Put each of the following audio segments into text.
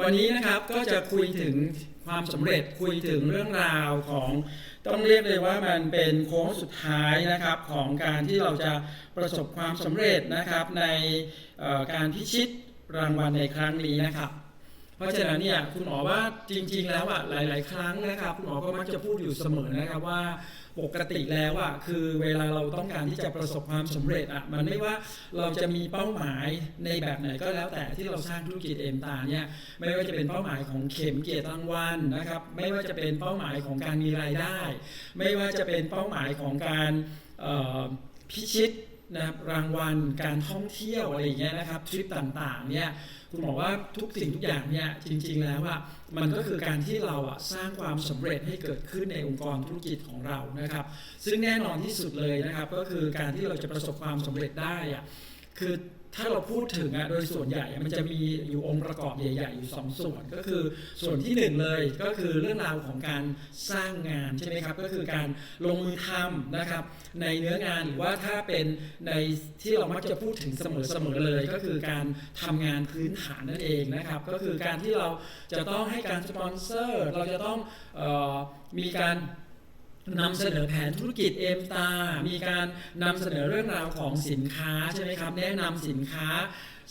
วันนี้นะครับก็จะคุยถึงความสำเร็จคุยถึงเรื่องราวของต้องเรียกเลยว่ามันเป็นโค้งสุดท้ายนะครับของการที่เราจะประสบความสำเร็จนะครับในการพิชิตรางวัลในครั้งนี้นะครับ เพราะฉะนั้นเนี่ยคุณหมอว่าจริง ๆ แล้วอะหลาย ๆ ครั้งนะครับคุณหมอก็มักจะพูดอยู่เสมอนะครับว่า ปกติแล้วอะคือเวลาเราต้องการที่จะประสบความสำเร็จอะมันไม่ว่าเราจะมีเป้าหมายในแบบไหนก็แล้วแต่ที่เราสร้างธุรกิจเอ็มตาเนี่ยไม่ว่าจะเป็นเป้าหมายของเข็มเกียรติรางวัลนะครับไม่ว่าจะเป็นเป้าหมายของการมีรายได้ ไม่ว่าจะเป็นเป้าหมายของการพิชิตนะครับรางวัลการท่องเที่ยวอะไรอย่างเงี้ยนะครับทริปต่างๆเนี่ย คุณบอกว่าทุกสิ่งทุกอย่างเนี่ยจริง ๆ แล้วอะมันก็คือการที่เราอะสร้างความสำเร็จให้เกิดขึ้นในองค์กรธุรกิจของเรานะครับ ซึ่งแน่นอนที่สุดเลยนะครับ ก็คือการที่เราจะประสบความสำเร็จได้อะ คือถ้าเราพูดถึงอะโดยส่วนใหญ่มันจะมีอยู่องค์ประกอบใหญ่ ๆ อยู่สองส่วน ก็คือส่วนที่หนึ่งเลยก็คือเรื่องราวของการสร้างงานใช่ไหมครับก็คือการลงมือทำนะครับในเนื้องานหรือว่าถ้าเป็นในที่เรามักจะพูดถึงเสมอๆเลย ก็คือการทำงานพื้นฐานนั่นเองนะครับก็คือการที่เราจะต้องให้การสปอนเซอร์ เราจะต้องออมีการ นำเสนอแผนธุรกิจเอมตา มีการนำเสนอเรื่องราวของสินค้าใช่ไหมครับ แนะนำสินค้า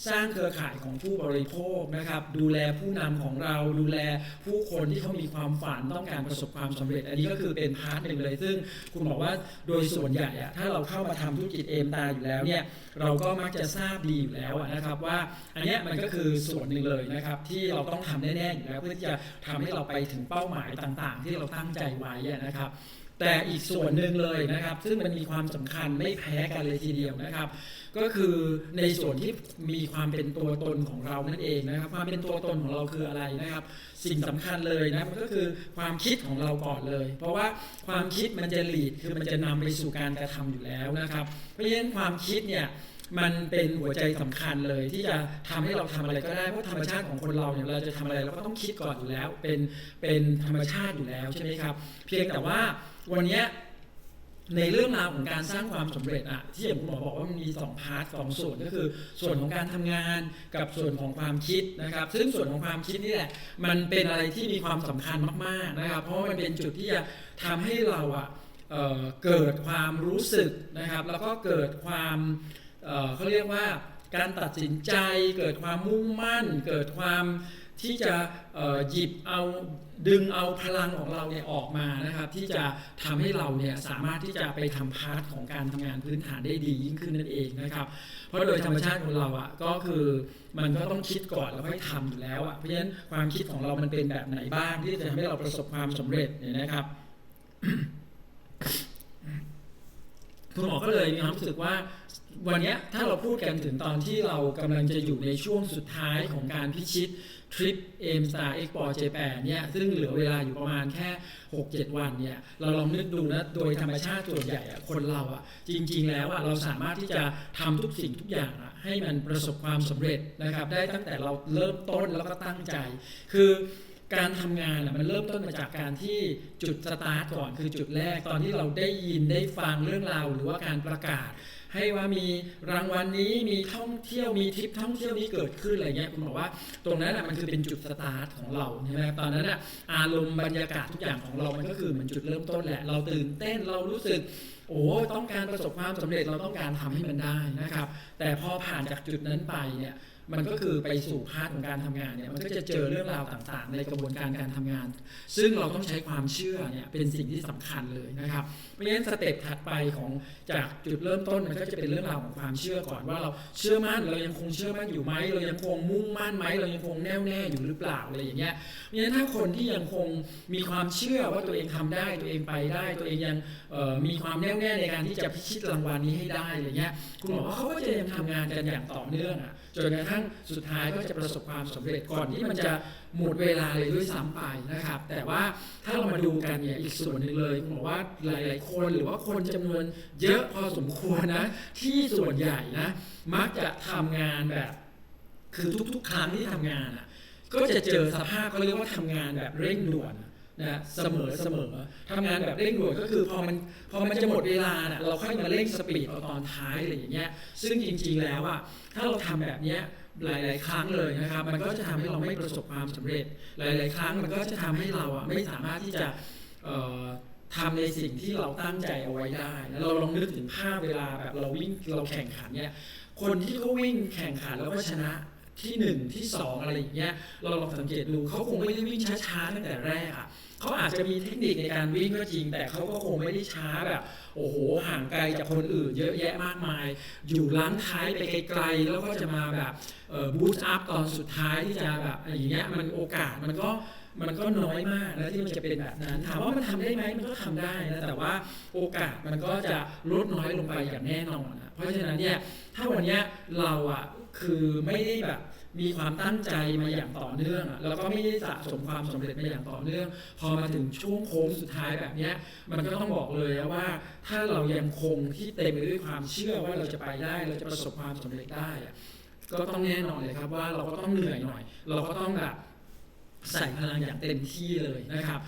สร้างเครือข่ายของผู้บริโภคนะครับ ดูแลผู้นำของเรา ดูแลผู้คนที่เขามีความฝันต้องการประสบความสำเร็จ อันนี้ก็คือเป็นพาร์ทหนึ่งเลย ซึ่งคุณบอกว่าโดยส่วนใหญ่อะถ้าเราเข้ามาทำธุรกิจเอมตาอยู่แล้วเนี่ย เราก็มักจะทราบดีอยู่แล้วนะครับว่า อันนี้มันก็คือส่วนหนึ่งเลยนะครับที่เราต้องทำแน่ๆอยู่แล้วเพื่อที่จะทำให้เราไปถึงเป้าหมายต่าง ๆ ที่เราตั้งใจไว้นะครับ แต่อีกส่วนหนึ่งเลยนะครับ ซึ่งมันมีความสำคัญไม่แพ้กันเลยทีเดียวนะครับ ก็คือในส่วนที่มีความเป็นตัวตนของเรานั่นเองนะครับ ความเป็นตัวตนของเราคืออะไรนะครับ สิ่งสำคัญเลยนะมันก็คือความคิดของเราก่อนเลย เพราะว่าความคิดมันจะหลีดคือมันจะนำไปสู่การกระทำอยู่แล้วนะครับ เพราะฉะนั้นความคิดเนี่ยมันเป็นหัวใจสำคัญเลยที่จะทำให้เราทำอะไรก็ได้เพราะธรรมชาติของคนเราเนี่ยเราจะทำอะไรเราก็ต้องคิดก่อนอยู่แล้ว เป็นเป็นธรรมชาติอยู่แล้วใช่ไหมครับ เพียงแต่ว่า วันนี้ในเรื่องราวของการสร้างความสำเร็จอะที่อย่างคุณหมอบอกว่ามันมีสองพาร์ทสองส่วนก็คือ ส่วนของการทำงานกับส่วนของความคิดนะครับ ซึ่งส่วนของความคิดนี่แหละมันเป็นอะไรที่มีความสำคัญมากๆนะครับ เพราะมันเป็นจุดที่จะทำให้เราอะเออเกิดความรู้สึกนะครับ แล้วก็เกิดความเเขาเรียกว่าการตัดสินใจ เกิดความมุ่งมั่น เกิดความ ที่จะหยิบเอาดึงเอาพลังของเราเนี่ยออกมานะครับ ที่จะทำให้เราเนี่ยสามารถที่จะไปทำพาร์ทของการทำงานพื้นฐานได้ดียิ่งขึ้นนั่นเองนะครับ เพราะโดยธรรมชาติของเราอะก็คือมันก็ต้องคิดก่อนแล้วค่อยทำอยู่แล้วอะเพราะฉะนั้นความคิดของเรามันเป็นแบบไหนบ้างที่จะทำให้เราประสบความสำเร็จเนี่ยนะครับคุณหมอก็เลยมีความรู้สึกว่าวันนี้ถ้าเราพูดกันถึงตอนที่เรากำลังจะอยู่ในช่วงสุดท้ายของการพิชิต ทริปเอมสตาร์เอ็กปอร์เจแปนเนี่ยซึ่งเหลือเวลาอยู่ประมาณแค่ 6-7 วันเนี่ยเราลองนึกดูนะโดยธรรมชาติส่วนใหญ่คนเราอะจริง ๆ แล้วอะเราสามารถที่จะทำทุกสิ่งทุกอย่างอะให้มันประสบความสำเร็จนะครับได้ตั้งแต่เราเริ่มต้นแล้วก็ตั้งใจ คือการทำงานอะมันเริ่มต้นมาจากการที่จุดสตาร์ทก่อนคือจุดแรกตอนที่เราได้ยินได้ฟังเรื่องราวหรือว่าการประกาศ ให้ว่ามีรางวัลนี้มีท่องเที่ยวมีทริปท่องเที่ยวนี้เกิดขึ้นอะไรเงี้ยคุณบอกว่าตรงนั้นอะมันคือเป็นจุดสตาร์ทของเราใช่ไหมตอนนั้นอะอารมณ์บรรยากาศทุกอย่างของเรามันก็คือมันจุดเริ่มต้นแหละ เราตื่นเต้นเรารู้สึกโอ้ต้องการประสบความสำเร็จเราต้องการทำให้มันได้นะครับ แต่พอผ่านจากจุดนั้นไปเนี่ย มันก็คือไปสู่พาร์ทของการทำงานเนี่ยมันก็จะเจอเรื่องราวต่างๆ ในกระบวนการการทำงาน ซึ่งเราต้องใช้ความเชื่อเนี่ยเป็นสิ่งที่สำคัญเลยนะครับเพราะฉะนั้นสเต็ปถัดไปของจากจุดเริ่มต้นมันก็จะเป็นเรื่องราวของความเชื่อก่อนว่าเราเชื่อมั่นเรายังคงเชื่อมั่นอยู่ไหมเรายังคงมุ่งมั่นไหมเรายังคงแน่วแน่อยู่หรือเปล่าอะไรอย่างเงี้ยเพราะฉะนั้นถ้าคนที่ยังคงมีความเชื่อว่าตัวเองทำได้ตัวเองไปได้ ตัวเองยังมีความแน่วแน่ในการที่จะพิชิตรางวัลนี้ให้ได้อะไรเงี้ยคุณหมอว่าเขาก็จะยังทำงานกันอย่างต่อเนื่องอะ จนกระทั่งสุดท้ายก็จะประสบความสำเร็จก่อนที่มันจะหมดเวลาเลยด้วยซ้ำไปนะครับ แต่ว่าถ้าเรามาดูกันเนี่ยอีกส่วนหนึ่งเลยคุณหมว่าหลาย ๆ คนหรือว่าคนจำนวนเยอะพอสมควรนะที่ส่วนใหญ่นะมักจะทำงานแบบ คือทุก ๆ ครั้งที่ทำงานอะก็จะเจอสภาพเขาเรียกว่าทำงานแบบเร่งด่วน นะเสมอเสมอทำงานแบบเร่งด่วนก็คือพอมันพอมันจะหมดเวลาน่ะเราค่อยมาเร่งสปีดเอาตอนท้ายอะไรอย่างเงี้ยซึ่งจริงๆแล้วอะถ้าเราทำแบบเนี้ยหลาย ๆ ครั้งเลยนะครับมันก็จะทำให้เราไม่ประสบความสำเร็จ หลาย ๆ ครั้งมันก็จะทำให้เราอะไม่สามารถที่จะเอ่อทำในสิ่งที่เราตั้งใจเอาไว้ได้แล้วเราลองนึกถึงภาพเวลาแบบเราวิ่งเราแข่งขันเนี่ยคนที่เขาวิ่งแข่งขันแล้วก็ชนะที่หนึ่งที่สองอะไรอย่างเงี้ยเราลองสังเกตดูเขาคงไม่ได้วิ่งช้าๆตั้งแต่แรกอะ เขาอาจจะมีเทคนิคในการวิ่งก็จริง แต่เขาก็คงไม่ได้ช้าแบบ โอ้โหห่างไกลจากคนอื่น เยอะแยะมากมาย อยู่ล้างท้ายไปไกลๆแล้วก็จะมาแบบบูสต์อัพตอนสุดท้ายที่จะแบบอย่างเงี้ยมันโอกาสมันก็มันก็น้อยมากนะที่มันจะเป็นแบบนั้น ถามว่ามันทำได้ไหมมันก็ทำได้นะแต่ว่าโอกาสมันก็จะลดน้อยลงไปอย่างแน่นอนนะเพราะฉะนั้นเนี่ยถ้าวันเนี้ยเราอะคือไม่ได้แบบ มีความตั้งใจมาอย่างต่อเนื่องอแล้วก็ไม่ได้สะสมความสำเร็จมาอย่างต่อเนื่อง พอมาถึงช่วงโค้งสุดท้ายแบบเนี้ยมันก็ต้องบอกเลยว่า ถ้าเรายังคงที่เต็มไปด้วยความเชื่อว่าเราจะไปได้เราจะประสบความสำเร็จได้ก็ต้องแน่นอนเลยครับว่าเราก็ต้องเหนื่อยหน่อย เราก็ต้องแบบใส่พลังอย่างเต็มที่เลยนะครับ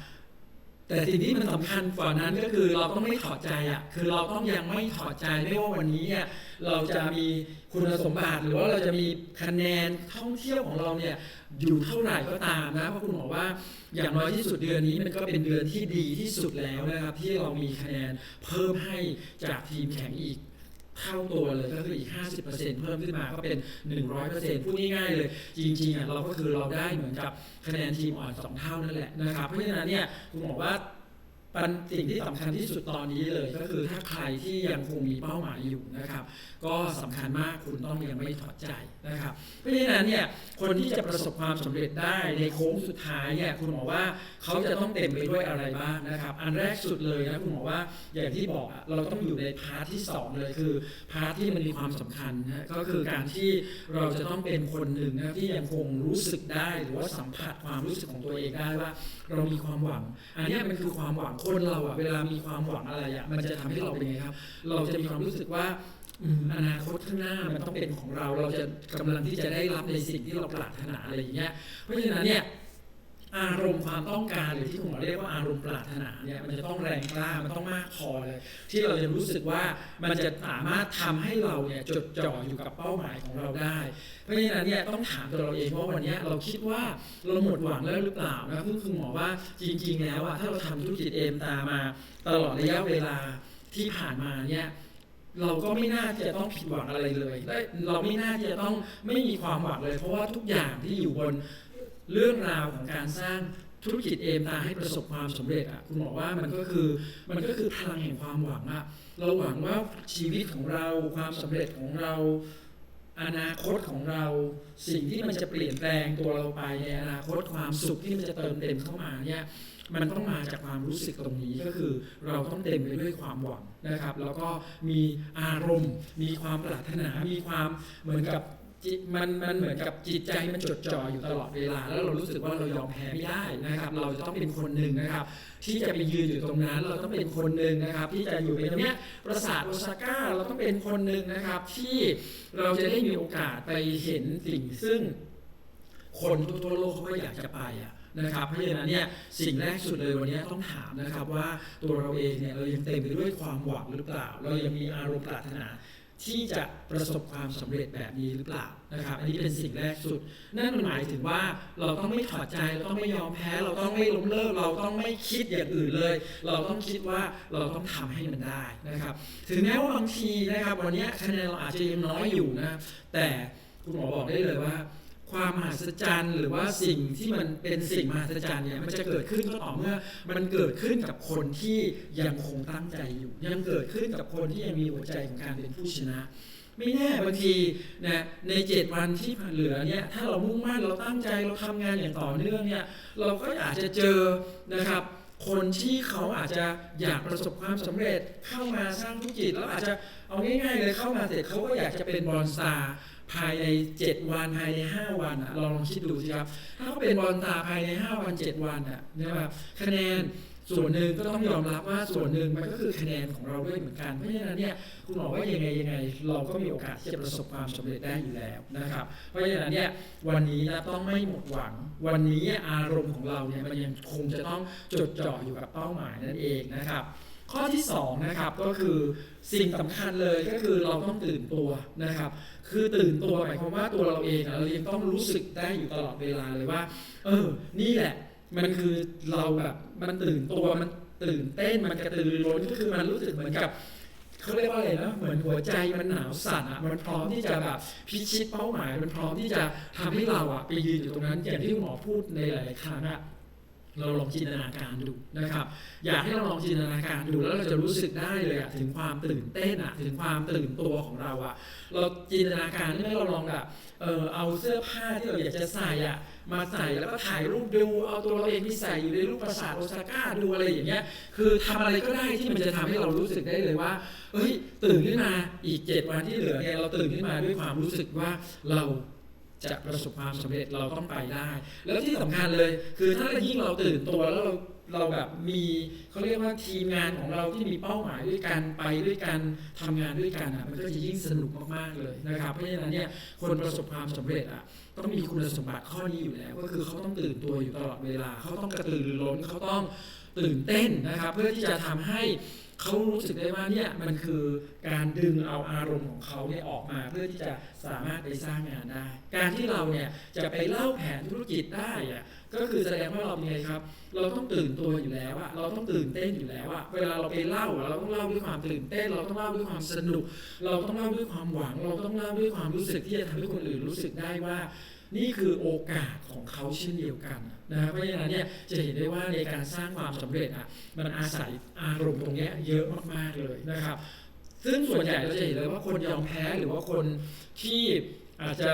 แต่สิ่งที่มันสำคัญกว่านั้นก็คือเราต้องไม่ถอดใจอะคือเราต้องยังไม่ถอดใจไม่ว่าวันนี้เนี่ยเราจะมี คุณสมบัติหรือว่าเราจะมีคะแนนท่องเที่ยวของเราเนี่ยอยู่เท่าไหร่ก็ตามนะเพราะคุณบอกว่าอย่างน้อยที่สุดเดือนนี้มันก็เป็นเดือนที่ดีที่สุดแล้วนะครับ ที่เรามีคะแนนเพิ่มให้จากทีมแข่งอีกเท่าตัวเลยก็คืออีก 50%เพิ่มขึ้นมาก็เป็น 100%พูดง่ายๆเลย จริงๆอะเราก็คือเราได้เหมือนกับคะแนนทีมอ่อน 2 เท่านั่นแหละนะครับ เพราะฉะนั้นเนี่ยคุณบอกว่า ปัญสิ่งที่สำคัญที่สุดตอนนี้เลย ก็คือถ้าใครที่ยังคงมีเป้าหมายอยู่นะครับ ก็สำคัญมากคุณต้องยังไม่ถอดใจนะครับ เพราะฉะนั้นเนี่ยคนที่จะประสบความสำเร็จได้ในโค้งสุดท้ายเนี่ยคุณบอกว่าเขาจะต้องเต็มไปด้วยอะไรบ้างนะครับ อันแรกสุดเลยนะคุณบอกว่าอย่างที่บอกเราต้องอยู่ในพาร์ทที่สองเลยคือพาร์ทที่มันมีความสำคัญนะก็คือการที่เราจะต้องเป็นคนหนึ่งนะที่ยังคงรู้สึกได้หรือว่าสัมผัสความรู้สึกของตัวเองได้ว่า เรามีความหวัง อันนี้มันคือความหวังคนเราอะเวลามีความหวังอะไรอะมันจะทำให้เราเป็นไงครับ เราจะมีความรู้สึกว่าอืมอนาคตข้างหน้ามันต้องเป็นของเรา เราจะกำลังที่จะได้รับในสิ่งที่เราปรารถนาอะไรอย่างเงี้ยเพราะฉะนั้นเนี่ย อารมณ์ความต้องการหรือที่คุณหมอเรียกว่าอารมณ์ปรารถนาเนี่ยมันจะต้องแรงกล้ามันต้องมากพอเลย ที่เราจะรู้สึกว่ามันจะสามารถทำให้เราเนี่ยจดจ่ออยู่กับเป้าหมายของเราได้ เพราะฉะนั้นเนี่ยต้องถามตัวเราเองว่าวันนี้เราคิดว่าเราหมดหวังแล้วหรือเปล่านะครับซึ่งคุณหมอว่าจริง ๆ แล้วอะถ้าเราทำธุรกิจเอมตามา ตลอดระยะเวลาที่ผ่านมาเนี่ยเราก็ไม่น่าจะต้องผิดหวังอะไรเลยและเราไม่น่าที่จะต้องไม่มีความหวังเลย เพราะว่าทุกอย่างที่อยู่บน เรื่องราวของการสร้างธุรกิจเอมตาให้ประสบความสำเร็จอะคุณบอกว่ามันก็คือมันก็คือพลังแห่งความหวังอะเราหวังว่าชีวิตของเราความสำเร็จของเรา อนาคตของเรา สิ่งที่มันจะเปลี่ยนแปลงตัวเราไปในอนาคตความสุขที่มันจะเติมเต็มเข้ามาเนี่ยมันต้องมาจากความรู้สึกตรงนี้ก็คือ เราต้องเต็มไปด้วยความหวังนะครับ แล้วก็มีอารมณ์ มีความปรารถนา มีความเหมือนกับ จิตมันมันเหมือนกับจิตใจมันจดจ่ออยู่ตลอดเวลา แล้วเรารู้สึกว่าเรายอมแพ้ไม่ได้นะครับ เราจะต้องเป็นคนหนึ่งนะครับ ที่จะไปยืนอยู่ตรงนั้น เราต้องเป็นคนหนึ่งนะครับ ที่จะอยู่ในตรงนี้ปราสาทโอซาก้าเราต้องเป็นคนหนึ่งนะครับ ที่เราจะได้มีโอกาสไปเห็นสิ่งซึ่ง คนทั่วโลกเขาก็อยากจะไปอะนะครับเพราะฉะนั้นเนี่ยสิ่งแรกสุดเลยวันนี้ต้องถามนะครับว่าตัวเราเองเนี่ยเรายังเต็มไปด้วยความหวังหรือเปล่า เรายังมีอารมณ์ปรารถนาที่จะประสบความสำเร็จแบบนี้หรือเปล่า นะครับอันนี้เป็นสิ่งแรกสุด นั่นมันหมายถึงว่าเราต้องไม่ถอดใจเราต้องไม่ยอมแพ้ เราต้องไม่ล้มเลิกเราต้องไม่คิดอย่างอื่นเลย เราต้องคิดว่าเราต้องทำให้มันได้นะครับ ถึงแม้ว่าบางทีนะครับ วันนี้คะแนนเราอาจจะยังน้อยอยู่นะแต่คุณหมอบอกได้เลยว่า ความมหัศจรรย์หรือว่าสิ่งที่มันเป็นสิ่งมหัศจรรย์เนี่ยมันจะเกิดขึ้นก็ต่อเมื่อ มันเกิดขึ้นกับคนที่ยังคงตั้งใจอยู่ ยังเกิดขึ้นกับคนที่ยังมีหัวใจของการเป็นผู้ชนะ ไม่แน่บางทีนะในเจ็ดวันที่เหลือเนี่ยถ้าเรามุ่งมั่นเราตั้งใจเราทำงานอย่างต่อเนื่องเนี่ยเราก็อาจจะเจอนะครับคนที่เขาอาจจะอยากประสบความสำเร็จเข้ามาสร้างธุรกิจแล้วอาจจะเอาง่ายๆเลยเข้ามาเสร็จเขาก็อยากจะเป็นบอลสตาร์ภายใน 7 วันภายใน 5 วันอะเราลองคิดดูสิครับ ถ้าเขาเป็นบอลตาภายใน 5 วัน 7 วันอะนะครับคะแนน ส่วนหนึ่งก็ต้องยอมรับว่าส่วนหนึ่งมันก็คือคะแนนของเราด้วยเหมือนกัน เพราะฉะนั้นเนี่ยคุณบอกว่ายังไงยังไง เราก็มีโอกาสที่จะประสบความสำเร็จได้อยู่แล้วนะครับ เพราะฉะนั้นเนี่ยวันนี้นะต้องไม่หมดหวัง วันนี้อารมณ์ของเราเนี่ยมันยังคงจะต้องจดจ่ออยู่กับเป้าหมายนั่นเองนะครับข้อที่สองนะครับก็คือสิ่งสำคัญเลยก็คือเราต้องตื่นตัวนะครับ คือตื่นตัวหมายความว่าตัวเราเองเรายังต้องรู้สึกได้อยู่ตลอดเวลาเลยว่า เออ นี่แหละ มันคือเราแบบมันตื่นตัวมันตื่นเต้นมันกระตือรือร้นก็คือมันรู้สึกเหมือนกับเขาเรียกว่าอะไรนะเหมือนหัวใจมันหนาวสั่นอะมันพร้อมที่จะแบบพิชิตเป้าหมาย มันพร้อมที่จะทำให้เราอะไปยืนอยู่ตรงนั้น อย่างที่หมอพูดในหลาย ๆ ครั้งอะเราลองจินตนาการดูนะครับ อยากให้เราลองจินตนาการดูแล้วเราจะรู้สึกได้เลยอะถึงความตื่นเต้นอะถึงความตื่นตัวของเราอะเราจินตนาการได้ไหมเราลองแบบเออเอาเสื้อผ้าที่เราอยากจะใส่อะ มาใส่แล้วก็ถ่ายรูปดูเอาตัวเราเองที่ใส่อยู่ในรูปปราสาทโอซาก้าดูอะไรอย่างเงี้ยคือทำอะไรก็ได้ที่มันจะทำให้เรารู้สึกได้เลยว่าเฮ้ยตื่นขึ้นมาอีกเจ็ดวันที่เหลือเนี่ยเราตื่นขึ้นมาด้วยความรู้สึกว่าเราจะประสบความสำเร็จเราต้องไปได้ แล้วที่สำคัญเลย คือถ้ายิ่งเราตื่นตัวแล้วเรา เราแบบมีเขาเรียกว่าทีมงานของเราที่มีเป้าหมายด้วยกันไปด้วยกันทำงานด้วยกันอะมันก็จะยิ่งสนุกมากๆเลยนะครับ เพราะฉะนั้นเนี่ยคนประสบความสำเร็จอะต้องมีคุณสมบัติข้อนี้อยู่แล้ว ก็คือเขาต้องตื่นตัวอยู่ตลอดเวลา เขาต้องกระตือรือร้นเขาต้องตื่นเต้นนะครับ เพื่อที่จะทำให้เขารู้สึกได้ว่าเนี่ยมันคือการดึงเอาอารมณ์ของเขาเนี่ยออกมา เพื่อที่จะสามารถไปสร้างงานได้ การที่เราเนี่ยจะไปเล่าแผนธุรกิจได้อะ ก็คือแสดงว่าเราเป็นไงครับ เราต้องตื่นตัวอยู่แล้วอะเราต้องตื่นเต้นอยู่แล้วอะเวลาเราไปเล่าอะเราต้องเล่าด้วยความตื่นเต้น เราต้องเล่าด้วยความสนุก เราต้องเล่าด้วยความหวัง เราต้องเล่าด้วยความรู้สึกที่จะทำให้คนอื่นรู้สึกได้ว่า นี่คือโอกาสของเขาเช่นเดียวกันนะเพราะฉะนั้นเนี่ยจะเห็นได้ว่าในการสร้างความสำเร็จอะมันอาศัยอารมณ์ตรงนี้เยอะมากๆเลยนะครับ ซึ่งส่วนใหญ่เราจะเห็นเลยว่าคนยอมแพ้หรือว่าคนที่อาจจะ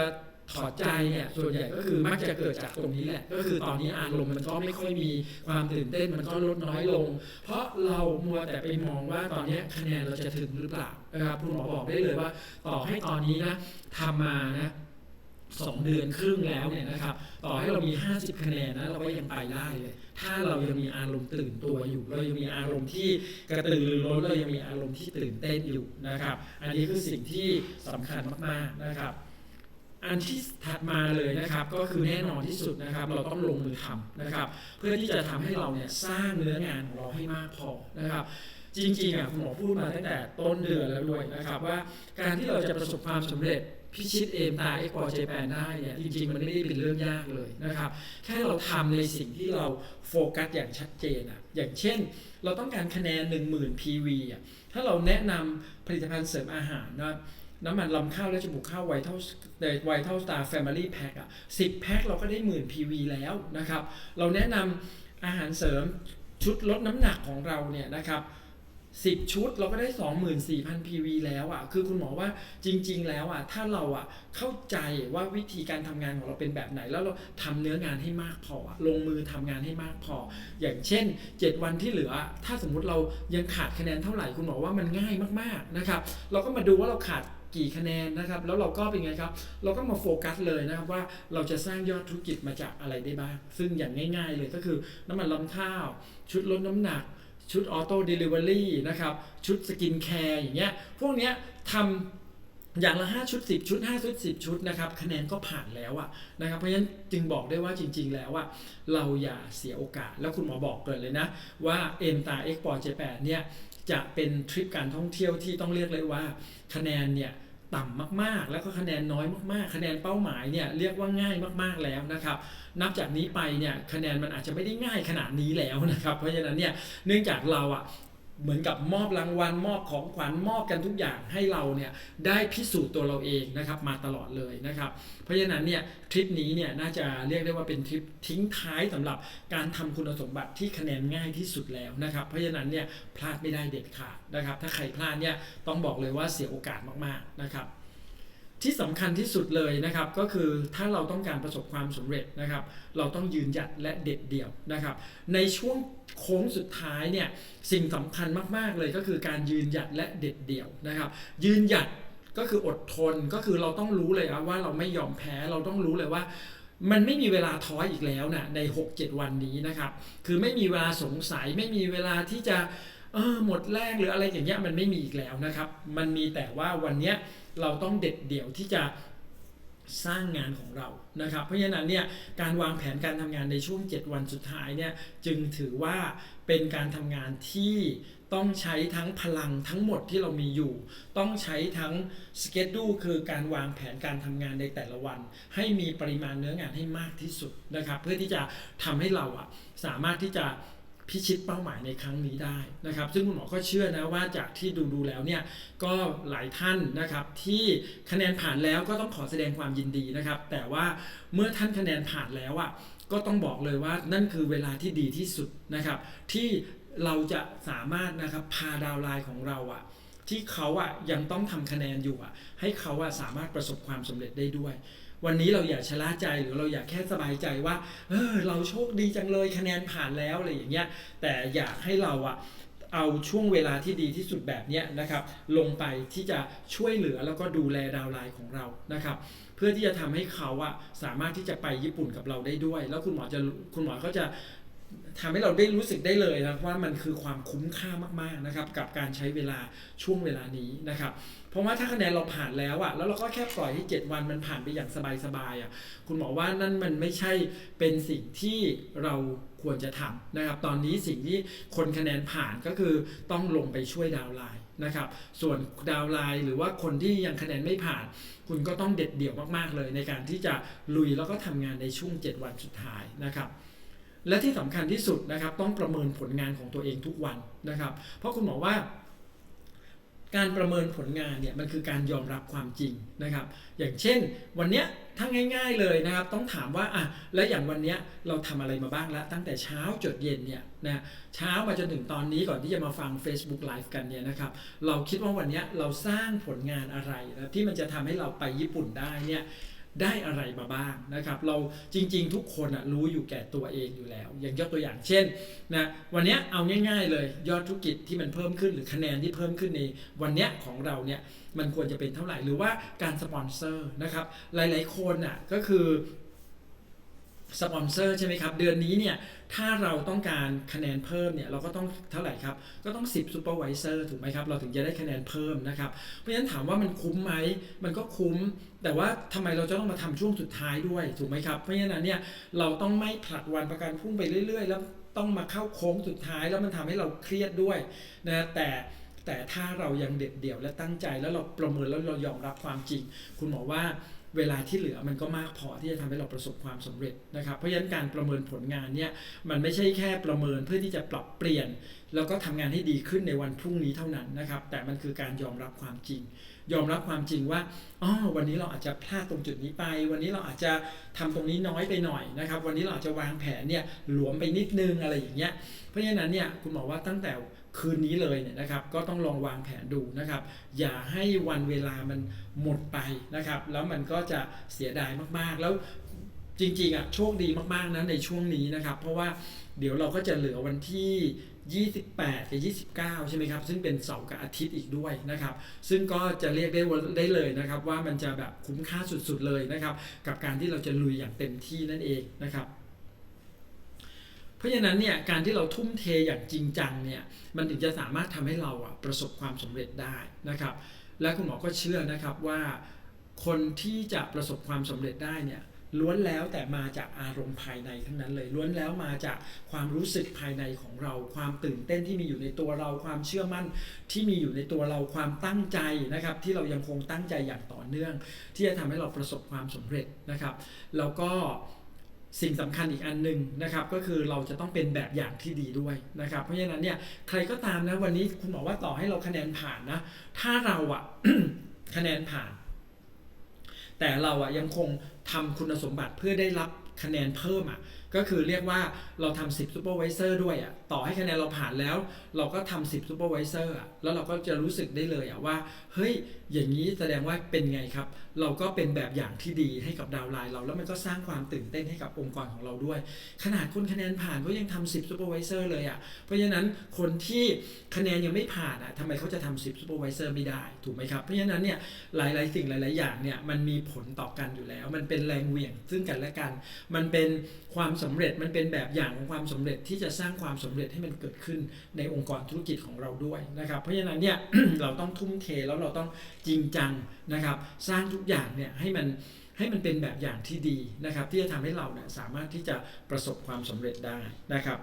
ถอดใจเนี่ยส่วนใหญ่ก็คือมักจะเกิดจากตรงนี้แหละ ก็คือตอนนี้อารมณ์มันก็ไม่ค่อยมีความตื่นเต้นมันก็ลดน้อยลง เพราะเรามัวแต่ไปมองว่าตอนนี้คะแนนเราจะถึงหรือเปล่านะครับคุณหมอบอกได้เลยว่า ต่อให้ตอนนี้นะทำมานะสองเดือนครึ่งแล้วเนี่ยนะครับ ต่อให้เรามี 50 คะแนนนะเราก็ยังไปได้เลย ถ้าเรายังมีอารมณ์ตื่นตัวอยู่ เรายังมีอารมณ์ที่กระตือรือร้นเรายังมีอารมณ์ที่ตื่นเต้นอยู่นะครับ อันนี้คือสิ่งที่สำคัญมากๆนะครับ อันที่ถัดมาเลยนะครับก็คือแน่นอนที่สุดนะครับ เราต้องลงมือทำนะครับ เพื่อที่จะทำให้เราเนี่ยสร้างเนื้องานของเราให้มากพอนะครับ จริงๆอะคุณหมอพูดมาตั้งแต่ต้นเดือนแล้วด้วยนะครับว่าการที่เราจะประสบความสำเร็จพิชิตเอมตาเอ็กพอร์เจแปนได้เนี่ยจริงๆ มันไม่ได้เป็นเรื่องยากเลยนะครับ แค่เราทำในสิ่งที่เราโฟกัสอย่างชัดเจนอะอย่างเช่น เราต้องการคะแนน 10,000 PV อะถ้าเราแนะนำผลิตภัณฑ์เสริมอาหารนะ น้ำมันลำข้าวและจมูกข้าวไวเท่าไวเท่าสตาร์แฟมิลี่แพ็คอะสิบแพ็คเราก็ได้หมื่น PV แล้วนะครับ เราแนะนำอาหารเสริมชุดลดน้ำหนักของเราเนี่ยนะครับสิบชุดเราก็ได้ 24,000 PV แล้วอะ คือคุณหมอว่าจริง ๆ แล้วอะ ถ้าเราอะเข้าใจว่าวิธีการทำงานของเราเป็นแบบไหน แล้วเราทำเนื้องานให้มากพอ ลงมือทำงานให้มากพอ อย่างเช่น 7 วันที่เหลือ ถ้าสมมุติเรายังขาดคะแนนเท่าไหร่คุณหมอว่ามันง่ายมากๆนะครับ เราก็มาดูว่าเราขาด กี่คะแนนนะครับ แล้วเราก็เป็นไงครับ เราก็มาโฟกัสเลยนะครับว่าเราจะสร้างยอดธุรกิจมาจากอะไรได้บ้าง ซึ่งอย่างง่ายๆเลยก็คือน้ำมันลำข้าว ชุดลดน้ำหนัก ชุดออโต้เดลิเวอรี่นะครับ ชุดสกินแคร์อย่างเงี้ย พวกเนี้ยทำอย่างละ5ชุด 10 ชุด 5 ชุด 10 ชุดนะครับคะแนนก็ผ่านแล้วอะนะครับเพราะฉะนั้นจึงบอกได้ว่าจริง ๆ แล้วอะเราอย่าเสียโอกาสแล้วคุณหมอบอกเกิดเลยนะ ว่าเอ็มตาเอ็กปอร์เจแปเนี่ย จะเป็นทริปการท่องเที่ยวที่ต้องเรียกเลยว่า คะแนนเนี่ยต่ำมากๆ แล้วก็คะแนนน้อยมากๆ คะแนนเป้าหมายเนี่ยเรียกว่าง่ายมากๆแล้วนะครับ นับจากนี้ไปเนี่ยคะแนนมันอาจจะไม่ได้ง่ายขนาดนี้แล้วนะครับ เพราะฉะนั้นเนี่ยเนื่องจากเราอะ เหมือนกับมอบรางวัลมอบของขวัญมอบกันทุกอย่างให้เราเนี่ยได้พิสูจน์ตัวเราเองนะครับมาตลอดเลยนะครับเพราะฉะนั้นเนี่ยทริปนี้เนี่ยน่าจะเรียกได้ว่าเป็นทริปทิ้งท้ายสำหรับการทำคุณสมบัติที่คะแนนง่ายที่สุดแล้วนะครับเพราะฉะนั้นเนี่ยพลาดไม่ได้เด็ดขาดนะครับถ้าใครพลาดเนี่ยต้องบอกเลยว่าเสียโอกาสมากๆนะครับ ที่สำคัญที่สุดเลยนะครับก็คือถ้าเราต้องการประสบความสำเร็จนะครับ เราต้องยืนหยัดและเด็ดเดี่ยวนะครับ ในช่วงโค้งสุดท้ายเนี่ยสิ่งสำคัญมากๆเลยก็คือการยืนหยัดและเด็ดเดี่ยวนะครับ ยืนหยัดก็คืออดทนก็คือเราต้องรู้เลยว่าเราไม่ยอมแพ้เราต้องรู้เลยว่ามันไม่มีเวลาท้ออีกแล้วนะใน 6-7 วันนี้นะครับ คือไม่มีเวลาสงสัยไม่มีเวลาที่จะเออหมดแรงหรืออะไรอย่างเงี้ยมันไม่มีอีกแล้วนะครับ มันมีแต่ว่าวันเนี้ย เราต้องเด็ดเดี่ยวที่จะสร้างงานของเรานะครับ เพราะฉะนั้นเนี่ยการวางแผนการทำงานในช่วง 7 วันสุดท้ายเนี่ยจึงถือว่าเป็นการทำงานที่ต้องใช้ทั้งพลังทั้งหมดที่เรามีอยู่ ต้องใช้ทั้งสเกจดูคือการวางแผนการทำงานในแต่ละวัน ให้มีปริมาณเนื้องานให้มากที่สุดนะครับ เพื่อที่จะทำให้เราอะสามารถที่จะ พิชิตเป้าหมายในครั้งนี้ได้นะครับ ซึ่งคุณหมอก็เชื่อนะว่าจากที่ดูดูแล้วเนี่ยก็หลายท่านนะครับที่คะแนนผ่านแล้วก็ต้องขอแสดงความยินดีนะครับ แต่ว่าเมื่อท่านคะแนนผ่านแล้วอะก็ต้องบอกเลยว่านั่นคือเวลาที่ดีที่สุดนะครับ ที่เราจะสามารถนะครับพาดาวไลน์ของเราอะที่เขาอะยังต้องทำคะแนนอยู่อะให้เขาอะสามารถประสบความสำเร็จได้ด้วย วันนี้เราอย่าชะล่าใจหรือเราอยากแค่สบายใจว่า เออ เราโชคดีจังเลยคะแนนผ่านแล้วอะไรอย่างเงี้ย แต่อยากให้เราอะเอาช่วงเวลาที่ดีที่สุดแบบเนี้ยนะครับ ลงไปที่จะช่วยเหลือแล้วก็ดูแลดาวไลน์ของเรานะครับ เพื่อที่จะทำให้เขาอะสามารถที่จะไปญี่ปุ่นกับเราได้ด้วย แล้วคุณหมอจะคุณหมอก็จะทำให้เราได้รู้สึกได้เลยนะว่ามันคือความคุ้มค่ามากๆนะครับ กับการใช้เวลาช่วงเวลานี้นะครับ เพราะว่าถ้าคะแนนเราผ่านแล้วอะแล้วเราก็แค่ปล่อยให้ 7 วันมันผ่านไปอย่างสบายๆอะคุณหมอว่านั่นมันไม่ใช่เป็นสิ่งที่เราควรจะทำนะครับ ตอนนี้สิ่งที่คนคะแนนผ่านก็คือต้องลงไปช่วยดาวไลน์นะครับ ส่วนดาวไลน์หรือว่าคนที่ยังคะแนนไม่ผ่าน คุณก็ต้องเด็ดเดี่ยวมากๆเลย ในการที่จะลุยแล้วก็ทำงานในช่วง 7 วันสุดท้ายนะครับและที่สำคัญที่สุดนะครับต้องประเมินผลงานของตัวเองทุกวันนะครับ เพราะคุณหมอว่า การประเมินผลงานเนี่ยมันคือการยอมรับความจริงนะครับ อย่างเช่น วันเนี้ยถ้าง่าย ๆเลยนะครับ ต้องถามว่าอะแล้วอย่างวันเนี้ยเราทำอะไรมาบ้างแล้วตั้งแต่เช้าจดเย็นเนี่ยนะเช้ามาจนถึงตอนนี้ก่อนที่จะมาฟัง Facebook Live กันเนี่ยนะครับเราคิดว่าวันเนี้ยเราสร้างผลงานอะไรนะที่มันจะทำให้เราไปญี่ปุ่นได้เนี่ย ได้อะไรมาบ้างนะครับ เราจริง ๆ ทุกคนอะรู้อยู่แก่ตัวเองอยู่แล้ว อย่างยกตัวอย่างเช่นนะวันนี้เอาง่าย ๆ เลยยอดธุรกิจที่มันเพิ่มขึ้นหรือคะแนนที่เพิ่มขึ้นในวันนี้ของเราเนี่ยมันควรจะเป็นเท่าไหร่หรือว่าการสปอนเซอร์นะครับ หลายๆคนอะก็คือสปอนเซอร์ใช่ไหมครับ เดือนนี้เนี่ย ถ้าเราต้องการคะแนนเพิ่มเนี่ยเราก็ต้องเท่าไหร่ครับ ก็ต้อง 10 Supervisor ถูกไหมครับ เราถึงจะได้คะแนนเพิ่มนะครับ เพราะฉะนั้นถามว่ามันคุ้มไหม มันก็คุ้ม แต่ว่าทำไมเราจะต้องมาทำช่วงสุดท้ายด้วยถูกไหมครับ เพราะฉะนั้นเนี่ยเราต้องไม่ผลัดวันประกันพรุ่งไปเรื่อย ๆ แล้วต้องมาเข้าโค้งสุดท้ายแล้วมันทำให้เราเครียดด้วยนะแต่แต่ถ้าเรายังเด็ดเดี่ยวและตั้งใจแล้วเราประเมินแล้วเรายอมรับความจริง คุณหมอว่า เวลาที่เหลือมันก็มากพอที่จะทำให้เราประสบความสำเร็จนะครับ เพราะฉะนั้นการประเมินผลงานเนี่ยมันไม่ใช่แค่ประเมินเพื่อที่จะปรับเปลี่ยน แล้วก็ทำงานให้ดีขึ้นในวันพรุ่งนี้เท่านั้นนะครับ แต่มันคือการยอมรับความจริง ยอมรับความจริงว่าอ๋อวันนี้เราอาจจะพลาดตรงจุดนี้ไป วันนี้เราอาจจะทำตรงนี้น้อยไปหน่อยนะครับ วันนี้เราอาจจะวางแผนเนี่ยหลวมไปนิดนึงอะไรอย่างเงี้ยเพราะฉะนั้นเนี่ยคุณหมอว่าตั้งแต่ คืนนี้เลยเนี่ยนะครับ ก็ต้องลองวางแผนดูนะครับ อย่าให้วันเวลามันหมดไปนะครับ แล้วมันก็จะเสียดายมากๆ แล้วจริงๆอะโชคดีมากๆนะในช่วงนี้นะครับ เพราะว่าเดี๋ยวเราก็จะเหลือวันที่ 28 กับ 29 ใช่ไหมครับ ซึ่งเป็นเสาร์กับอาทิตย์อีกด้วยนะครับ ซึ่งก็จะเรียกได้ได้เลยนะครับ ว่ามันจะแบบคุ้มค่าสุดๆเลยนะครับ กับการที่เราจะลุยอย่างเต็มที่นั่นเองนะครับ เพราะฉะนั้นเนี่ยการที่เราทุ่มเทอย่างจริงจังเนี่ยมันถึงจะสามารถทำให้เราอะประสบความสำเร็จได้นะครับ และคุณหมอก็เชื่อนะครับว่าคนที่จะประสบความสำเร็จได้เนี่ยล้วนแล้วแต่มาจากอารมณ์ภายในทั้งนั้นเลยล้วนแล้วมาจากความรู้สึกภายในของเรา ความตื่นเต้นที่มีอยู่ในตัวเรา ความเชื่อมั่นที่มีอยู่ในตัวเราความตั้งใจนะครับ ที่เรายังคงตั้งใจอย่างต่อเนื่อง ที่จะทำให้เราประสบความสำเร็จนะครับ แล้วก็ สิ่งสำคัญอีกอันหนึ่งนะครับก็คือเราจะต้องเป็นแบบอย่างที่ดีด้วยนะครับ เพราะฉะนั้นเนี่ยใครก็ตามนะวันนี้คุณบอกว่าต่อให้เราคะแนนผ่านนะถ้าเราอะคะแนนผ่าน แต่เราอะยังคงทำคุณสมบัติเพื่อได้รับคะแนนเพิ่มอะ ก็คือเรียกว่าเราทำ10 supervisor ด้วยอะต่อให้คะแนนเราผ่านแล้ว เราก็ทำ10 supervisor อร์อะแล้วเราก็จะรู้สึกได้เลยอะว่า เฮ้ย อย่างนี้แสดงว่าเป็นไงครับ เราก็เป็นแบบอย่างที่ดีให้กับดาวไลน์เรา แล้วมันก็สร้างความตื่นเต้นให้กับองค์กรของเราด้วย ขนาดคนคะแนนผ่านก็ยังทำ10 supervisor เลยอะเพราะฉะนั้นคนที่คะแนนยังไม่ผ่านอะทำไมเขาจะทำ10 supervisor ไม่ได้ถูกไหมครับเพราะฉะนั้นเนี่ยหลาย ๆ สิ่งหลาย ๆ อย่างเนี่ยมันมีผลต่อกันอยู่แล้ว มันเป็นแรงเหวี่ยงซึ่งกันและกัน มันเป็นความสำเร็จมันเป็นแบบอย่างของความสำเร็จที่จะสร้างความสำเร็จให้มันเกิดขึ้นในองค์กรธุรกิจของเราด้วยนะครับ เพราะฉะนั้นเนี่ยเราต้องทุ่มเทแล้วเราต้องจริงจังนะครับ สร้างทุกอย่างเนี่ยให้มันให้มันเป็นแบบอย่างที่ดีนะครับ ที่จะทำให้เราเนี่ยสามารถที่จะประสบความสำเร็จได้นะครับ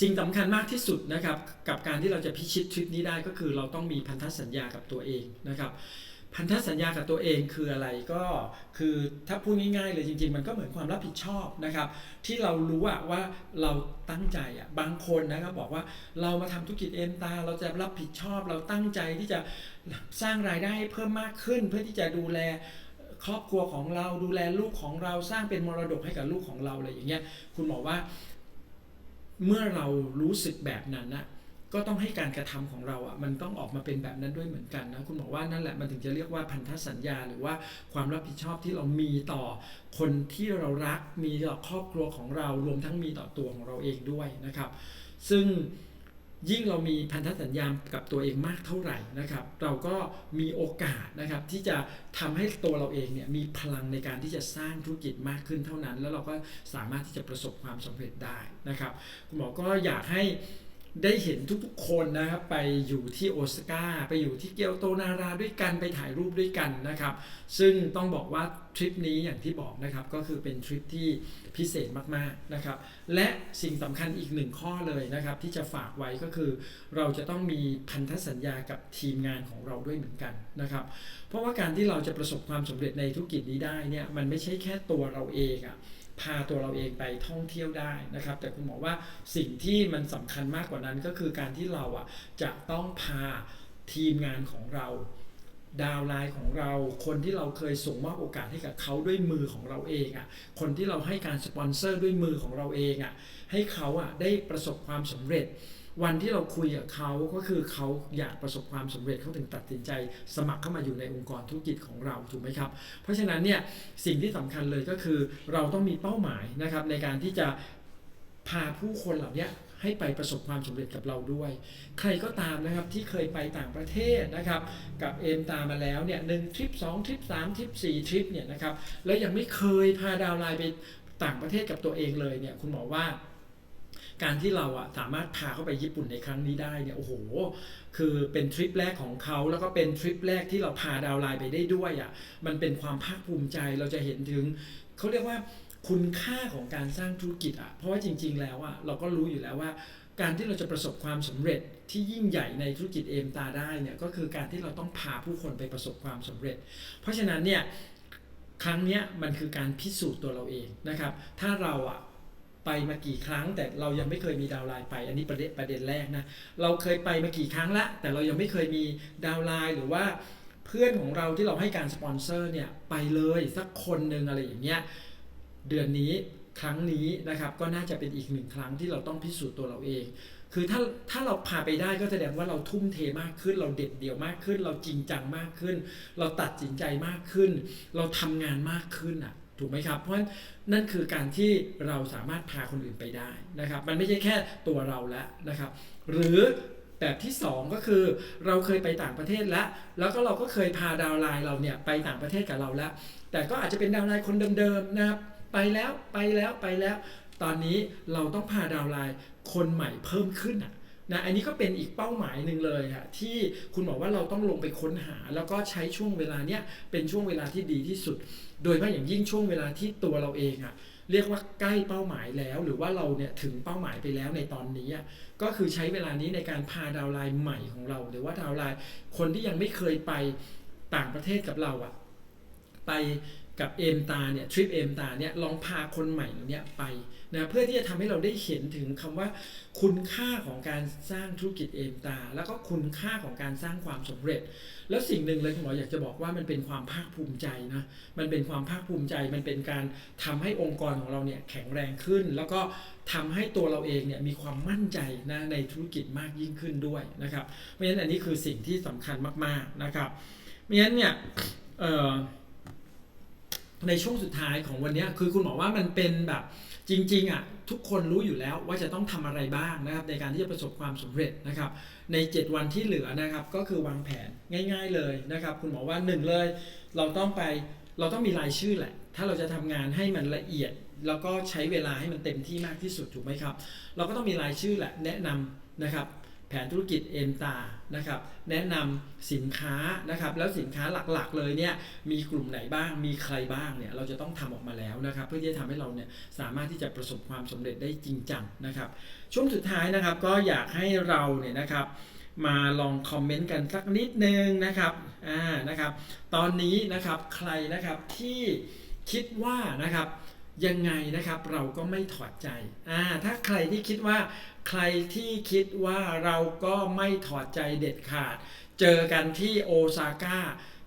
สิ่งสำคัญมากที่สุดนะครับกับการที่เราจะพิชิตทริปนี้ได้ก็คือเราต้องมีพันธสัญญากับตัวเองนะครับ พันธสัญญากับตัวเองคืออะไรก็คือถ้าพูดง่ายๆเลยจริงๆ มันก็เหมือนความรับผิดชอบนะครับ ที่เรารู้อะว่าเราตั้งใจอะบางคนนะครับบอกว่าเรามาทำธุรกิจเอ็นตา เราจะรับผิดชอบเราตั้งใจที่จะสร้างรายได้เพิ่มมากขึ้น เพื่อที่จะดูแลครอบครัวของเราดูแลลูกของเราสร้างเป็นมรดกให้กับลูกของเราอะไรอย่างเงี้ยคุณบอกว่า เมื่อเรารู้สึกแบบนั้นนะ ก็ต้องให้การกระทำของเราอะมันต้องออกมาเป็นแบบนั้นด้วยเหมือนกันนะคุณบอกว่านั่นแหละมันถึงจะเรียกว่าพันธสัญญา หรือว่าความรับผิดชอบที่เรามีต่อคนที่เรารักมีต่อครอบครัวของเรารวมทั้งมีต่อตัวของเราเองด้วยนะครับ ซึ่งยิ่งเรามีพันธสัญญากับตัวเองมากเท่าไหร่นะครับ เราก็มีโอกาสนะครับที่จะทำให้ตัวเราเองเนี่ยมีพลังในการที่จะสร้างธุรกิจมากขึ้นเท่านั้น แล้วเราก็สามารถที่จะประสบความสำเร็จได้นะครับคุณหมอก็อยากให้ ได้เห็นทุกๆคนนะครับไปอยู่ที่โอซาก้าไปอยู่ที่เกียวโตนาราด้วยกันไปถ่ายรูปด้วยกันนะครับ ซึ่งต้องบอกว่าทริปนี้อย่างที่บอกนะครับก็คือเป็นทริปที่พิเศษมากๆนะครับ และสิ่งสำคัญอีกหนึ่งข้อเลยนะครับ ที่จะฝากไว้ก็คือ เราจะต้องมีพันธสัญญากับทีมงานของเราด้วยเหมือนกันนะครับ เพราะว่าการที่เราจะประสบความสำเร็จในธุรกิจนี้ได้เนี่ยมันไม่ใช่แค่ตัวเราเองอะ พาตัวเราเองไปท่องเที่ยวได้นะครับ แต่คุณหมอว่าสิ่งที่มันสำคัญมากกว่านั้นก็คือการที่เราอะจะต้องพาทีมงานของเรา ดาวไลน์ของเราคนที่เราเคยส่งมอบโอกาสให้กับเขาด้วยมือของเราเองอะคนที่เราให้การสปอนเซอร์ด้วยมือของเราเองอะให้เขาอะได้ประสบความสำเร็จ วันที่เราคุยกับเขาก็คือเขาอยากประสบความสำเร็จเขาถึงตัดสินใจ สมัครเข้ามาอยู่ในองค์กรธุรกิจของเราถูกไหมครับ เพราะฉะนั้นเนี่ยสิ่งที่สำคัญเลยก็คือเราต้องมีเป้าหมายนะครับในการที่จะพาผู้คนเหล่านี้ให้ไปประสบความสำเร็จกับเราด้วย ใครก็ตามนะครับที่เคยไปต่างประเทศนะครับกับเอมตามมาแล้วเนี่ยหนึ่งทริปสองทริปสามทริปสี่ทริปเนี่ยนะครับแล้วยังไม่เคยพาดาวไลน์ไปต่างประเทศกับตัวเองเลยเนี่ยคุณหมอว่า การที่เราอะสามารถพาเขาไปญี่ปุ่นในครั้งนี้ได้เนี่ยโอ้โห คือเป็นทริปแรกของเขาแล้วก็เป็นทริปแรกที่เราพาดาวไลน์ไปได้ด้วยอะมันเป็นความภาคภูมิใจเราจะเห็นถึงเขาเรียกว่าคุณค่าของการสร้างธุรกิจอะเพราะว่าจริง ๆ แล้วอะเราก็รู้อยู่แล้วว่า การที่เราจะประสบความสำเร็จที่ยิ่งใหญ่ในธุรกิจเอมตาได้เนี่ยก็คือการที่เราต้องพาผู้คนไปประสบความสำเร็จ เพราะฉะนั้นเนี่ยครั้งนี้มันคือการพิสูจน์ตัวเราเองนะครับ ถ้าเราอะ ไปมากี่ครั้ง แต่เรายังไม่เคยมีดาวไลน์ไป อันนี้ประเด็นประเด็นแรกนะเราเคยไปมากี่ครั้งละแต่เรายังไม่เคยมีดาวไลน์หรือว่าเพื่อนของเราที่เราให้การสปอนเซอร์เนี่ยไปเลยสักคนหนึ่งอะไรอย่างเงี้ยเดือนนี้ครั้งนี้นะครับก็น่าจะเป็นอีกหนึ่งครั้งที่เราต้องพิสูจน์ตัวเราเอง คือถ้าถ้าเราพาไปได้ก็แสดงว่าเราทุ่มเทมากขึ้น เราเด็ดเดี่ยวมากขึ้น เราจริงจังมากขึ้น เราตัดสินใจมากขึ้น เราทำงานมากขึ้นอะ ถูกไหมครับ เพราะฉะนั้นนั่นคือการที่เราสามารถพาคนอื่นไปได้นะครับ มันไม่ใช่แค่ตัวเราแล้วนะครับ หรือแบบที่สองก็คือเราเคยไปต่างประเทศแล้ว แล้วก็เราก็เคยพาดาวไลน์เราเนี่ยไปต่างประเทศกับเราแล้ว แต่ก็อาจจะเป็นดาวไลน์คนเดิมๆนะครับ ไปแล้วไปแล้วไปแล้ว ตอนนี้เราต้องพาดาวไลน์คนใหม่เพิ่มขึ้นอะนะอันนี้ก็เป็นอีกเป้าหมายหนึ่งเลยค่ะที่คุณบอกว่าเราต้องลงไปค้นหา แล้วก็ใช้ช่วงเวลาเนี้ยเป็นช่วงเวลาที่ดีที่สุด โดยเฉพาะอย่างยิ่งช่วงเวลาที่ตัวเราเองอะเรียกว่าใกล้เป้าหมายแล้ว หรือว่าเราเนี่ยถึงเป้าหมายไปแล้วในตอนนี้ก็คือใช้เวลานี้ในการพาดาวไลน์ใหม่ของเรา หรือว่าดาวไลน์คนที่ยังไม่เคยไปต่างประเทศกับเราอะไปกับเอมตาเนี่ยทริปเอมตาเนี่ยลองพาคนใหม่เนี่ยไป นะเพื่อที่จะทำให้เราได้เห็นถึงคำว่า คุณค่าของการสร้างธุรกิจเอมตา แล้วก็คุณค่าของการสร้างความสำเร็จ แล้วสิ่งหนึ่งเลยคุณหมออยากจะบอกว่ามันเป็นความภาคภูมิใจนะมันเป็นความภาคภูมิใจ มันเป็นการทำให้องค์กรของเราเนี่ยแข็งแรงขึ้น แล้วก็ทำให้ตัวเราเองเนี่ยมีความมั่นใจนะในธุรกิจมากยิ่งขึ้นด้วยนะครับเพราะฉะนั้นอันนี้คือสิ่งที่สำคัญมากๆนะครับเพราะฉะนั้นเนี่ยในช่วงสุดท้ายของวันนี้คือคุณหมอว่ามันเป็นแบบ จริงๆอะทุกคนรู้อยู่แล้วว่าจะต้องทำอะไรบ้างนะครับในการที่จะประสบความสำเร็จนะครับใน 7 วันที่เหลือนะครับก็คือวางแผนง่าย ๆเลยนะครับคุณหมอว่าหนึ่งเลย เราต้องไปเราต้องมีรายชื่อแหละ ถ้าเราจะทำงานให้มันละเอียด แล้วก็ใช้เวลาให้มันเต็มที่มากที่สุดถูกไหมครับ เราก็ต้องมีรายชื่อแหละแนะนำนะครับ แผนธุรกิจเอ็มตานะครับแนะนำสินค้านะครับแล้วสินค้าหลักๆ เลยเนี่ยมีกลุ่มไหนบ้างมีใครบ้างเนี่ยเราจะต้องทำออกมาแล้วนะครับเพื่อที่จะทำให้เราเนี่ยสามารถที่จะประสบความสำเร็จได้จริงจังนะครับช่วงสุดท้ายนะครับก็อยากให้เราเนี่ยนะครับมาลองคอมเมนต์กันสักนิดนึงนะครับอ่านะครับตอนนี้นะครับใครนะครับที่คิดว่านะครับ ยังไงนะครับเราก็ไม่ถอดใจอ่าถ้าใครที่คิดว่าใครที่คิดว่าเราก็ไม่ถอดใจเด็ดขาด เจอกันที่โอซาก้า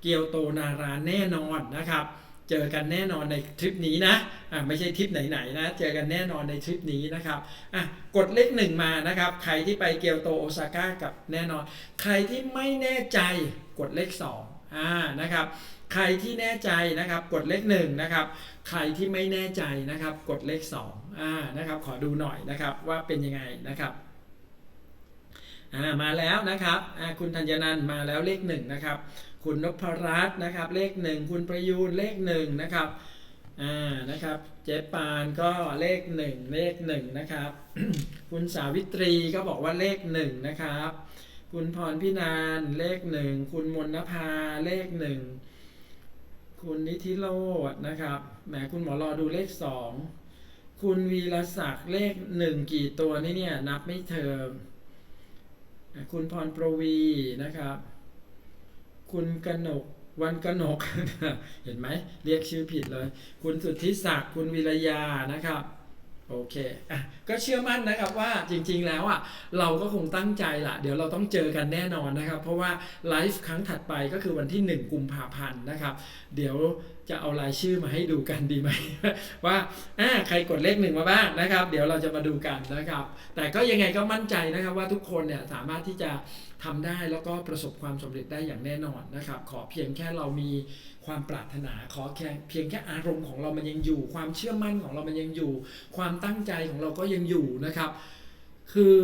เกียวโตนาราแน่นอนนะครับเจอกันแน่นอนในทริปนี้นะอ่าไม่ใช่ทริปไหนๆนะ เจอกันแน่นอนในทริปนี้นะครับอะกดเลขหนึ่งมานะครับ ใครที่ไปเกียวโตโอซาก้ากับแน่นอน ใครที่ไม่แน่ใจกดเลขสองอ่านะครับ ใครที่แน่ใจนะครับกดเลขหนึ่งนะครับใครที่ไม่แน่ใจนะครับกดเลขสองอ่านะครับขอดูหน่อยนะครับว่าเป็นยังไงนะครับอ่ามาแล้วนะครับอ่าคุณธัญนันมาแล้วเลขหนึ่งนะครับคุณนพรัตน์นะครับเลขหนึ่งคุณประยูนเลขหนึ่งนะครับอ่านะครับเจ๊ปานก็เลขหนึ่งเลขหนึ่งนะครับคุณสาวิตรีก็บอกว่าเลขหนึ่งนะครับคุณพรพินานเลขหนึ่งคุณมนนภาเลขหนึ่ง คุณนิธิโรดนะครับ แหมคุณหมอรอดูเลขสอง คุณวีรศักดิ์เลขหนึ่งกี่ตัวนี่เนี่ย นับไม่เทิมคุณพรประวีนะครับ คุณกนกวันกนก เห็นไหม เรียกชื่อผิดเลย คุณสุทธิศักดิ์ คุณวิรยานะครับ โอเคอะก็เชื่อมั่นนะครับว่าจริงๆแล้วอะเราก็คงตั้งใจละเดี๋ยวเราต้องเจอกันแน่นอนนะครับ เพราะว่าไลฟ์ครั้งถัดไปก็คือวันที่ 1 กุมภาพันธ์นะครับ เดี๋ยวจะเอารายชื่อมาให้ดูกันดีไหมว่าอ่าใครกดเลขหนึ่งมาบ้างนะครับ เดี๋ยวเราจะมาดูกันนะครับ แต่ก็ยังไงก็มั่นใจนะครับว่าทุกคนเนี่ยสามารถที่จะทำได้แล้วก็ประสบความสำเร็จได้อย่างแน่นอนนะครับ ขอเพียงแค่เรามีความปรารถนาขอแค่เพียงแค่อารมณ์ของเรามันยังอยู่ ความเชื่อมั่นของเรามันยังอยู่ ความตั้งใจของเราก็ยังอยู่นะครับ คือ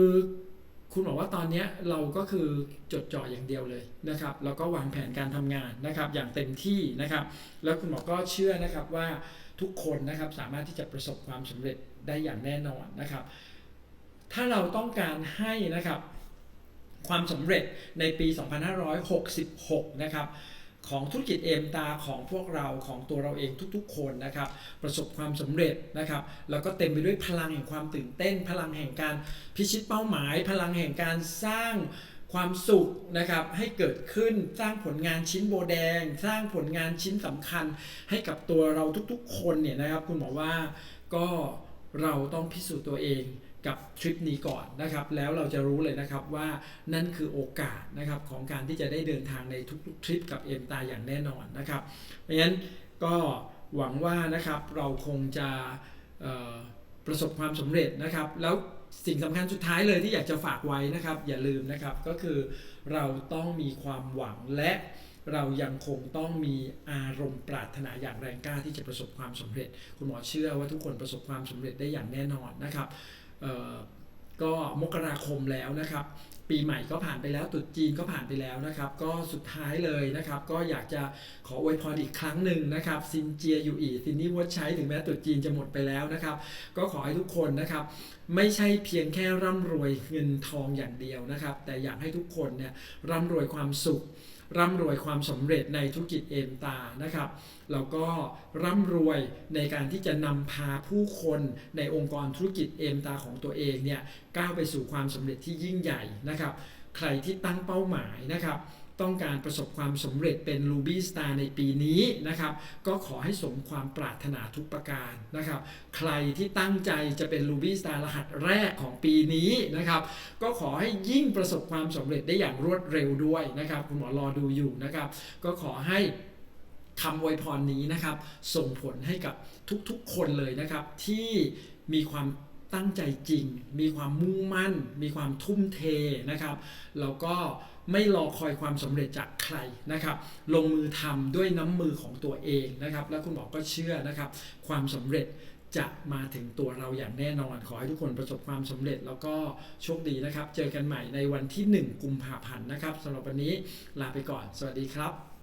คุณบอกว่าตอนนี้เราก็คือจดจ่ออย่างเดียวเลยนะครับ แล้วก็วางแผนการทำงานนะครับ อย่างเต็มที่นะครับ แล้วคุณหมอก็เชื่อนะครับว่าทุกคนนะครับสามารถที่จะประสบความสำเร็จได้อย่างแน่นอนนะครับ ถ้าเราต้องการให้นะครับความสำเร็จในปี 2566 นะครับ ของธุรกิจเอมตาของพวกเราของตัวเราเองทุกๆ คนนะครับ ประสบความสำเร็จนะครับ แล้วก็เต็มไปด้วยพลังแห่งความตื่นเต้น พลังแห่งการพิชิตเป้าหมาย พลังแห่งการสร้างความสุขนะครับให้เกิดขึ้นสร้างผลงานชิ้นโบแดง สร้างผลงานชิ้นสำคัญ ให้กับตัวเราทุกๆ คนเนี่ยนะครับ คุณหมอว่าก็เราต้องพิสูจน์ตัวเอง กับทริปนี้ก่อนนะครับ แล้วเราจะรู้เลยนะครับว่านั่นคือโอกาสนะครับของการที่จะได้เดินทางในทุกๆทริปกับเอ็มตาอย่างแน่นอนนะครับ เพราะฉะนั้นก็หวังว่านะครับเราคงจะประสบความสำเร็จนะครับ แล้วสิ่งสำคัญสุดท้ายเลยที่อยากจะฝากไว้นะครับ อย่าลืมนะครับก็คือเราต้องมีความหวังและเรายังคงต้องมีอารมณ์ปรารถนาอย่างแรงกล้าที่จะประสบความสำเร็จ คุณหมอเชื่อว่าทุกคนประสบความสำเร็จได้อย่างแน่นอนนะครับ ก็มกราคมแล้วนะครับ ปีใหม่ก็ผ่านไปแล้วตรุษจีนก็ผ่านไปแล้วนะครับ ก็สุดท้ายเลยนะครับ ก็อยากจะขออวยพรอีกครั้งหนึ่งนะครับซินเจียอยู่อีซินนี่วัดใช้ถึงแม้ตรุษจีนจะหมดไปแล้วนะครับ ก็ขอให้ทุกคนนะครับ ไม่ใช่เพียงแค่ร่ำรวยเงินทองอย่างเดียวนะครับ แต่อยากให้ทุกคนเนี่ยร่ำรวยความสุข ร่ำรวยความสำเร็จในธุรกิจเอมตานะครับแล้วก็ร่ำรวยในการที่จะนำพาผู้คนในองค์กรธุรกิจเอมตาของตัวเองเนี่ยก้าวไปสู่ความสำเร็จที่ยิ่งใหญ่นะครับ ใครที่ตั้งเป้าหมายนะครับ ต้องการประสบความสำเร็จเป็น Ruby Star ในปีนี้นะครับ ก็ขอให้สมความปรารถนาทุกประการนะครับ ใครที่ตั้งใจจะเป็น Ruby Star รหัสแรกของปีนี้นะครับ ก็ขอให้ยิ่งประสบความสำเร็จได้อย่างรวดเร็วด้วยนะครับคุณหมอรอดูอยู่นะครับ ก็ขอให้คำอวยพรนี้นะครับ ส่งผลให้กับทุกๆคนเลยนะครับ ที่มีความตั้งใจจริง มีความมุ่งมั่น มีความทุ่มเทนะครับ แล้วก็ ไม่รอคอยความสำเร็จจากใครนะครับ ลงมือทำด้วยน้ำมือของตัวเองนะครับ แล้วคุณหมอก็เชื่อนะครับ ความสำเร็จจะมาถึงตัวเราอย่างแน่นอน ขอให้ทุกคนประสบความสำเร็จแล้วก็โชคดีนะครับ เจอกันใหม่ในวันที่ 1 กุมภาพันธ์นะครับสำหรับวันนี้ลาไปก่อน สวัสดีครับ